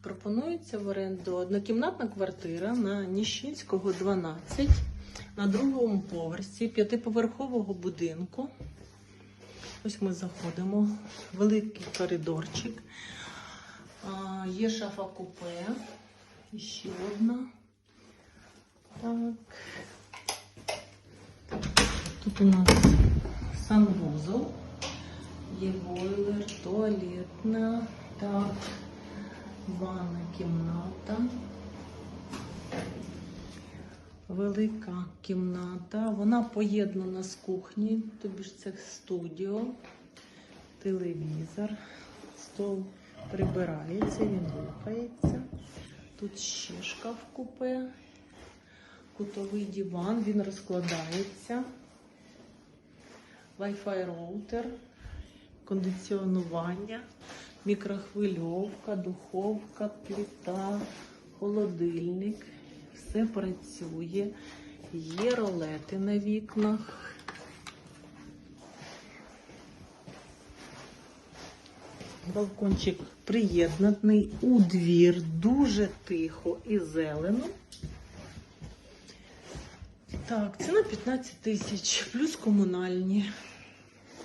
Пропонується в оренду однокімнатна квартира на Ніщинського 12 на другому поверсі п'ятиповерхового будинку. Ось ми заходимо. Великий коридорчик. А, є шафа купе. Ще одна. Так. Тут у нас санвузол. Є бойлер, туалетна. Так. Ванна кімната. Велика кімната. Вона поєднана з кухні, тобі ж це студіо, телевізор, стол прибирається, він рухається. Тут ще шкаф купе, кутовий диван, він розкладається. Wi-Fi роутер, кондиціонування, мікрохвильовка, духовка, плита, холодильник. Все працює. Є ролети на вікнах. Балкончик приєднаний у двір, дуже тихо і зелено. Так, ціна 15 тисяч, плюс комунальні.